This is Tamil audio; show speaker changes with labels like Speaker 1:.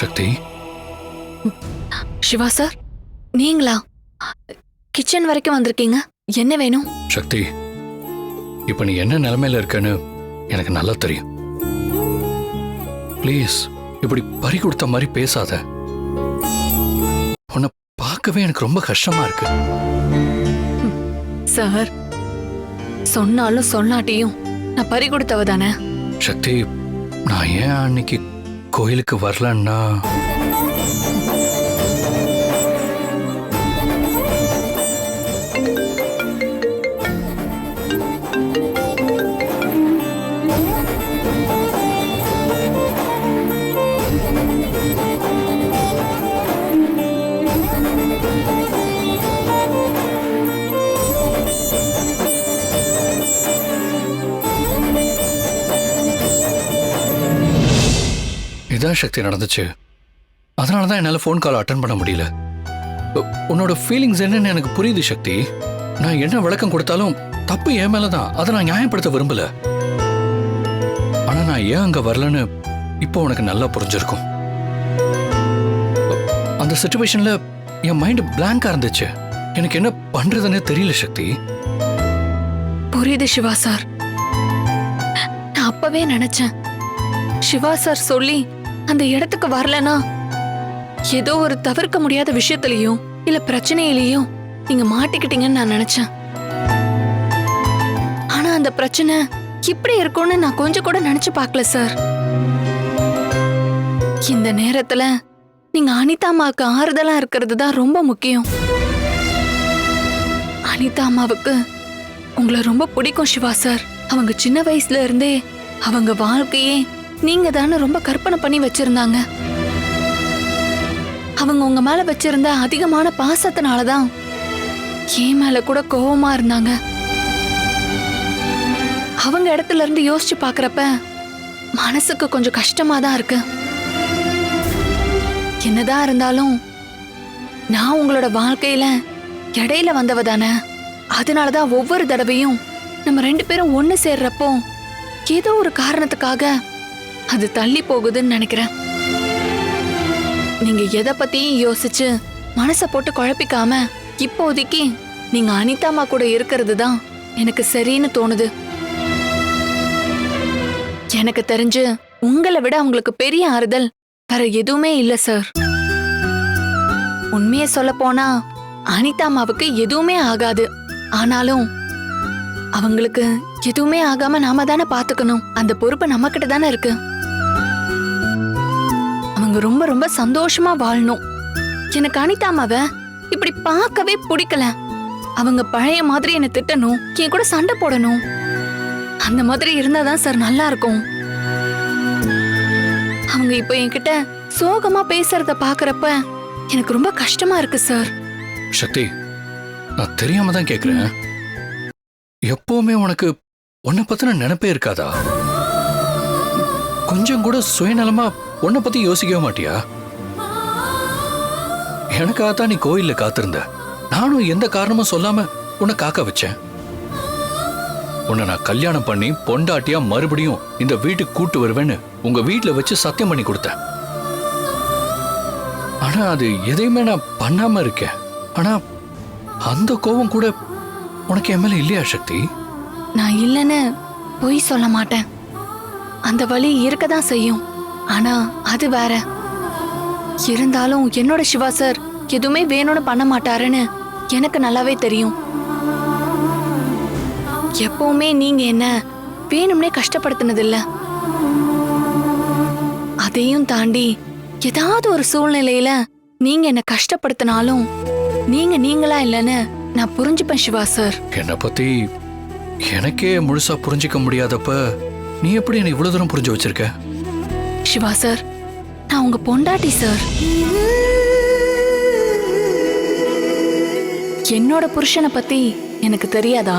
Speaker 1: சக்தி?
Speaker 2: சிவா சார் நீங்களா? கிச்சன் வரைக்கும் வந்திருக்கீங்க. என்ன வேணும்?
Speaker 1: சக்தி இப்ப நீ என்ன நிலைமையில இருக்கன்னு எனக்கு நல்லா தெரியும். ப்ளீஸ் இப்படி பறி கொடுத்த மாதிரி பேசாத. உன்னை பார்க்கவே எனக்கு ரொம்ப கஷ்டமா இருக்கு.
Speaker 2: சார் சொன்னாலும் சொல்லாட்டியும் நான் பறி கொடுத்தவ தானே?
Speaker 1: சக்தி நான் ஏன் அன்னைக்கு கோயிலுக்கு வரலான்னா இதான் சக்தி நடந்துச்சு. அதனால தான் என்னால் ஃபோன் கால் அட்டன் பண்ண முடியல. உன்னோட ஃபீலிங்ஸ் என்னன்னு எனக்கு புரியுது சக்தி. நான் என்ன விளக்கம் கொடுத்தாலும் தப்பு என் மேலே தான் அதை நான் நியாயப்படுத்த விரும்பல. ஆனா நான் ஏன் அங்க வரலன்னு இப்போ உனக்கு நல்லா புரிஞ்சிருக்கும். அந்த சுச்சுவேஷன்ல என் மைண்ட் பிளாங்காக இருந்துச்சு. எனக்கு என்ன பண்ணுறதுன்னு தெரியல சக்தி.
Speaker 2: புரியுது சிவா சார். நான் அப்பவே நினைச்சேன். சிவா சார் சொல்லி அந்த இடத்துக்கு வரலனா ஏதோ ஒரு தவிர்க்க முடியாத விஷயத்திலையும் இல்ல பிரச்சனையிலையும் நீங்க மாட்டிக்கிட்டீங்கன்னு நான் நினைச்சேன். ஆனா அந்த பிரச்சனை இப்படி இருக்கும்னு நான் கொஞ்சம் கூட நினைச்சு பார்க்கல சார். இந்த நேரத்துல நீங்க அனிதா அம்மாவுக்கு ஆறுதலா இருக்கிறது தான் ரொம்ப முக்கியம். அனிதா அம்மாவுக்கு உங்களை ரொம்ப பிடிக்கும் சிவா சார். அவங்க சின்ன வயசுல இருந்தே அவங்க வாழ்க்கையே நீங்க தானே ரொம்ப கற்பனை பண்ணி வச்சிருந்தாங்க. அவங்க உங்க மேல வச்சிருந்த அதிகமான பாசத்தினாலதான் என் மேல கூட கோவமா இருந்தாங்க. அவங்க இடத்துல இருந்து யோசிச்சு பாக்குறப்ப மனசுக்கு கொஞ்சம் கஷ்டமா தான் இருக்கு. என்னதான் இருந்தாலும் நான் உங்களோட வாழ்க்கையில இடையில வந்தவ தானே. அதனாலதான் ஒவ்வொரு தடவையும் நம்ம ரெண்டு பேரும் ஒன்று சேர்றப்போ ஏதோ ஒரு காரணத்துக்காக அது தள்ளி போகுதுன்னு நினைக்கிறேன். நீங்க எதை பத்தியும் யோசிச்சு மனச போட்டு குழப்பிக்காம இப்போதைக்கு நீங்க அனிதாமா கூட இருக்கிறது தான் எனக்கு சரின்னு தோணுது. எனக்கு தெரிஞ்சு உங்களை விட அவங்களுக்கு பெரிய ஆறுதல் வேற எதுவுமே இல்ல சார். உண்மைய சொல்ல போனா அனிதா அம்மாவுக்கு எதுவுமே ஆகாது. ஆனாலும் அவங்களுக்கு எதுவுமே ஆகாம நாம தானே பாத்துக்கணும். அந்த பொறுப்பு நம்ம கிட்ட தானே இருக்கு. அவங்க ரொம்ப ரொம்ப சந்தோஷமா வாழணும். எனக்கு அனிதாமாவ இப்படி பார்க்கவே பிடிக்கல. அவங்க பழைய மாதிரி என்ன திட்டணும் என் கூட சண்டை போடணும். அந்த மாதிரி இருந்தாதான் சார் நல்லா இருக்கும். அவங்க இப்போ என்கிட்ட சோகமா பேசுறத பாக்குறப்ப எனக்கு ரொம்ப கஷ்டமா இருக்கு சார்.
Speaker 1: சக்தி நான் தெரியாம தான் கேக்குறேன். எப்பவுமே உனக்கு உன்னை பத்தின நினைப்பே இருக்காதா? கொஞ்சம் கூட சுயநலமா உன்னை பத்தி யோசிக்கவே மாட்டியா? எனக்காக தான் நீ கோயில்ல காத்திருந்த. நானும் எந்த காரணமும் சொல்லாம உன்னை காக்க வச்சேன். உன்னை நான் கல்யாணம் பண்ணி பொண்டாட்டியா மறுபடியும் இந்த வீட்டுக்கு கூட்டு வருவேன்னு உங்க வீட்டுல வச்சு சத்தியம் பண்ணி கொடுத்தேன். ஆனா அது எதையுமே நான் பண்ணாம இருக்கேன். ஆனா அந்த கோபம் கூட உனக்கு என் மேல இல்லையா சக்தி?
Speaker 2: நான் இல்லைன்னு பொய் சொல்ல மாட்டேன். அந்த வலி இருக்க தான் செய்யும். ஆனா அது வேற. இருந்தாலும் என்னோட சிவா சார் எதுவுமே வேணும்னு பண்ண மாட்டாருன்னு எனக்கு நல்லாவே தெரியும். எப்பவுமே நீங்க என்ன வேணும்னே கஷ்டப்படுத்தினதில்ல. அதையும் தாண்டி ஏதாவது ஒரு சூழ்நிலையில நீங்க என்ன கஷ்டப்படுத்தினாலும் நீங்க நீங்களா இல்லைன்னு நான் புரிஞ்சுப்பேன் சிவா சார்.
Speaker 1: என்னை பத்தி எனக்கே முழுசா புரிஞ்சுக்க முடியாதப்ப நீ எப்படி என்னை இவ்வளவு தூரம் புரிஞ்சு வச்சிருக்க?
Speaker 2: சிவா சார் நான் உங்க பொண்டாட்டி சார் என்னோட புருஷனை பத்தி எனக்கு தெரியாதா?